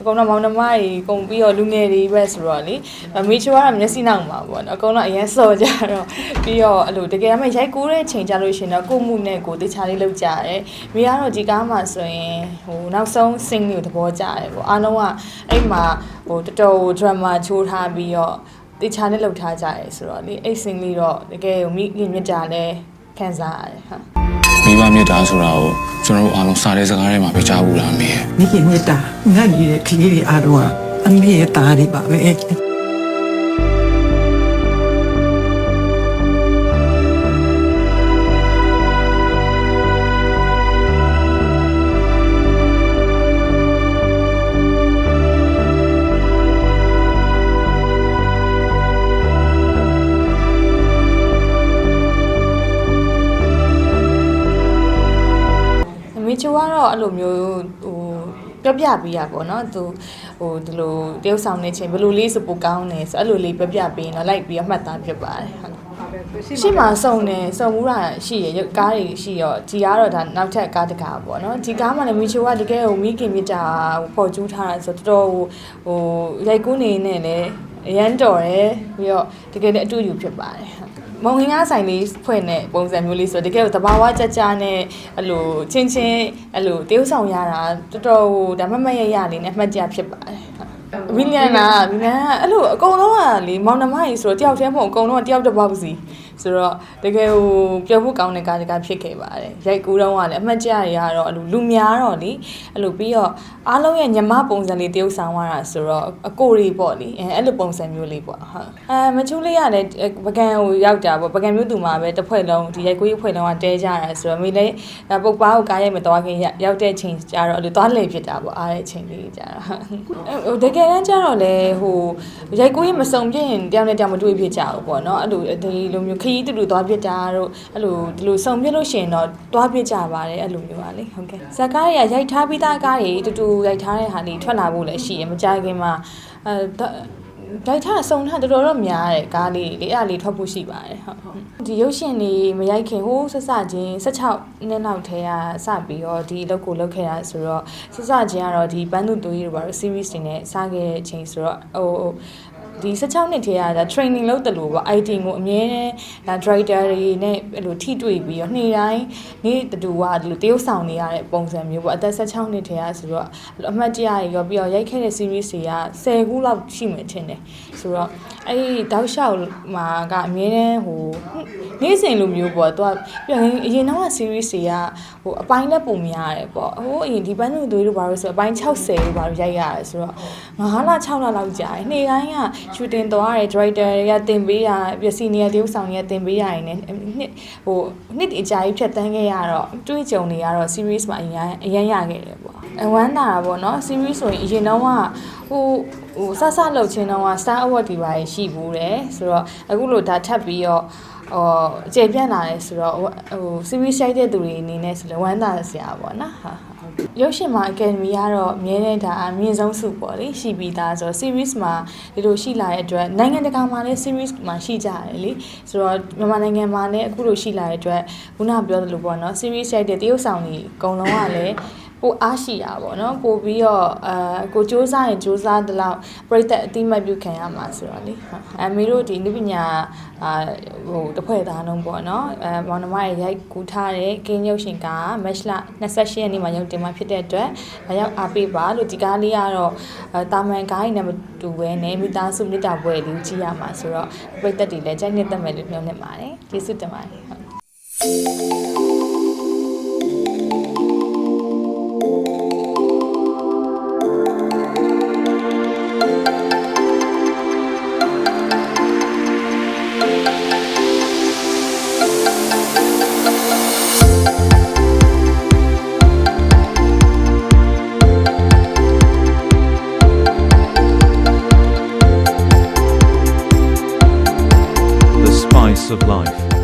အကုန်လုံးမောင်နှမတွေကုန်ပြီးတော့လူငယ်တွေပဲဆိုတော့လေမေချိုကတော့မျက်စိနောက်မှာပေါ့နော်အကုန်လုံးအရင်စော်ကြတော့ပြီးတော့အဲ့လိုတကယ်မှရိုက်ကူးတဲ့ချိန်ကြလို့ရှရင်တော့ကိုမှုနဲ့ကိုတခြားလေးလောက်ကြတယ်မိကတော့ဒီကားမှာဆိုရင်ဟိုနောက်ဆုံး sing လေးကိုသဘောကျတယ်ပေါ့အားလုံးကအဲ့မှာဟိုတော်တော် drama ချိုးထားပြီးတော့တခြားလေးလောက်ထားကြတယ်ဆိုတော့လေအဲ့ sing လေးတော့တကယ်မိခင်မြတ်ကြလဲခံစားရတယ်ဟာ မိဘမြတ်တာဆိုတာကိုကျွန်တော်တို့အားလုံးစားတဲ့စကားထဲမှာပဲကြားဘူးလားမေ။မိခင်မေတ္တာငတ်နေတဲ့ကလေးတွေအားလုံးကအမေရဲ့သားတွေပါပဲ တော့အဲ့လိုမျိုးဟိုပြပြပေးရပေါ့နော်သူဟိုဒီလိုတရုပ်ဆောင်နေချိန်ဘယ်လိုလေးစပိုကောင်းနေဆိုအဲ့လိုလေးပြပြပေးရင်တော့လိုက်ပြီးတော့မှတ်သားဖြစ်ပါတယ်ဟုတ်ရှိမှစုံနေစုံမှုတာရှိရရုပ်ကားတွေရှိရောဒီကားတော့ဒါနောက်ထပ်ကားတကားပေါ့နော်ဒီကားမှလည်းမီချိုကတကယ်ဟိုမိခင်မြစ်တာပေါ်ကျူးထားတာဆိုတော့တော်တော်ဟိုရိုက်ကူးနေနေလေအရန်တော်တယ်ပြီးတော့တကယ်လည်းအတူယူဖြစ်ပါတယ်ဟုတ်မုံငင်းကားဆိုင်လေးဖွင့်တဲ့ပုံစံမျိုးလေးဆိုတော့တကယ်တဘာဝကြကြနဲ့အဲ့လိုချင်းချင်းအဲ့လိုတရုပ်ဆောင်ရတာတော်တော်ဟိုဒါမမတ်ရရလေးနဲ့အမှတ်တရဖြစ်ပါတယ်ဟုတ်ဝီလျံနာဝီလျံကအဲ့လိုအကုန်လုံးကလေမောင်နှမကြီးဆိုတော့တယောက်တည်းမဟုတ်အကုန်လုံးကတယောက်တစ်ပေါက်စီ ဆိုတော့တကယ်ဟိုပြောဖို့ကောင်းတဲ့ကားတကားဖြစ်ခဲ့ပါတယ်ရိုက်ကူးတော့ကလည်းအမှတ်တရတွေကတော့အဲ့လိုလူများတော့လေအဲ့လိုပြီးတော့အားလုံးရဲ့ညီမပုံစံလေးတရုပ်ဆောင်ရတာဆိုတော့အကိုတွေပေါ့လေအဲအဲ့လိုပုံစံမျိုးလေးပေါ့ဟုတ်အဲမချူးလေးကလည်းပကံဟိုရောက်တာပေါ့ပကံမျိုးသူမှာပဲတစ်ဖွဲ့လုံးဒီရိုက်ကူးရေးဖွဲ့လုံးကတဲကြတာဆိုတော့မိလေးပုတ်ပါကိုကားရိုက်မသွားခင်ရောက်တဲ့ချိန်ကျတော့အဲ့လိုသွားလေဖြစ်တာပေါ့အားတဲ့ချိန်လေးကြတာဟိုတကယ်တမ်းကျတော့လေဟိုရိုက်ကူးရေးမစုံပြရင်တယောက်နဲ့တယောက်မတွေ့ဖြစ်ကြဘူးပေါ့နော်အဲ့လိုဒီလိုမျိုးခရီးတူတူသွားဖြစ်တာတို့အဲ့လိုဒီလိုစုံပြလို့ရှိရင်တော့သွားဖြစ်ကြပါတယ်အဲ့လိုမျိုးပါလေဟုတ်ကဲ့ဇက်ကားတွေကရိုက်ထားပြီးသားကားတွေတူတူရိုက်ထားတဲ့ဟာတွေထွက်လာဖို့လည်းရှိရမကြခင်မှာအဲဒိုက်တာစုံထားတော်တော်တော့များတယ်ကားလေးလေးအဲ့ဒါလေးထွက်ဖို့ရှိပါတယ်ဟုတ်ဒီရုပ်ရှင်တွေမရိုက်ခင်ဟိုးဆက်စချင်း16နှစ်လောက်ထဲကစပြီးတော့ဒီအလုပ်ကိုလုပ်ခဲ့တာဆိုတော့ဆက်စချင်းကတော့ဒီပန်းသူတူကြီးတို့ပါတော့ series တွေနဲ့စခဲ့တဲ့အချိန်ဆိုတော့ဟို ဒီ16နှစ်ထဲကဒါ training လုပ်တယ်လို့ပေါ့ IT ကိုအမြဲတမ်းဒါ director တွေနဲ့အဲ့လိုထိတွေ့ပြီးတော့နေ့တိုင်းနေ့တူကဒီလိုတရုပ်ဆောင်နေရတဲ့ပုံစံမျိုးပေါ့အသက်16နှစ်ထဲကဆိုတော့အမှတ်တရရောပြီးတော့ရိုက်ခဲ့တဲ့ series တွေက10ခုလောက်ရှိမှထင်တယ်ဆိုတော့အဲ့ဒီတောက်လျှောက်မှာကအမြဲတမ်းဟိုနေ့စဉ်လိုမျိုးပေါ့သူကပြန်အရင်တော့ series တွေကဟိုအပိုင်းလက်ပုံများရတယ်ပေါ့ဟိုအရင်ဒီပန်းသူတွေတို့ဘာလို့ဆိုအပိုင်း60လို့ဘာလို့ရိုက်ရတယ်ဆိုတော့9လ6လလောက်ကြာတယ်နေ့တိုင်းက shooting သွားရတယ် director တွေကတင်ပေးရပြစီနီယာတရုပ်ဆောင်တွေကတင်ပေးရရင်လည်းနှစ်ဟိုနှစ်အကြာကြီးဖြတ်တန်းခဲ့ရတော့တွေးကြုံနေရတော့ series မှာအရင်အရင်ရခဲ့တယ်ပေါ့အဝမ်းတာတာပေါ့နော် series ဆိုရင်အရင်တော့ကဟို ဟိုဆဆလှုပ်ချင်းတော့က Star Award ဒီပါရရှိဘူးတယ်ဆိုတော့အခုလိုဒါထပ်ပြီးတော့ဟိုအကျေပြန့်လာတယ်ဆိုတော့ဟို series ရှိုက်တဲ့သူတွေအနေနဲ့ဆိုလည်းဝမ်းသာစရာပေါ့နော်ဟာရုပ်ရှင်မှာ Academy ကတော့အမြဲတမ်းဒါအမြင့်ဆုံးစုပေါ့လေရှိပြီးသားဆိုတော့ series မှာဒီလိုရှိလာတဲ့အတွက်နိုင်ငံတကာမှာလည်း series မှာရှိကြတယ်လေဆိုတော့မြန်မာနိုင်ငံမှာလည်းအခုလိုရှိလာတဲ့အတွက်ခုနပြောသလိုပေါ့နော် series ရှိုက်တဲ့တရုပ်ဆောင်တွေအကုန်လုံးကလည်း ပိုအားရှိတာပေါ့နော်ပို့ပြီးတော့အဲကိုစူးစမ်းရင်စူးစမ်းတဲ့လောက်ပြိသက်အတိမတ်ပြုခံရမှာဆိုတော့လေဟုတ်အမေတို့ဒီနုပညာအာဟိုတစ်ဖွဲ့သားလုံးပေါ့နော်အဲမောင်နှမရဲ့ရိုက်ကူးထားတဲ့ကင်းရုပ်ရှင်ကမက်လ28ရက်နေ့မှာရုပ်တင်မှာဖြစ်တဲ့အတွက်ဒါရောက်အားပေးပါလို့ဒီကားလေးကတော့တာမန်ကားကြီးနဲ့မတူဘဲနဲ့မိသားစုမြတ်တာပွဲလေးကြည့်ရမှာဆိုတော့ပြိသက်တွေလည်းကြိုက်နေတဲ့မယ်လို့ပြောနေပါတယ်ကျေးဇူးတင်ပါတယ်ဟုတ် slice of life.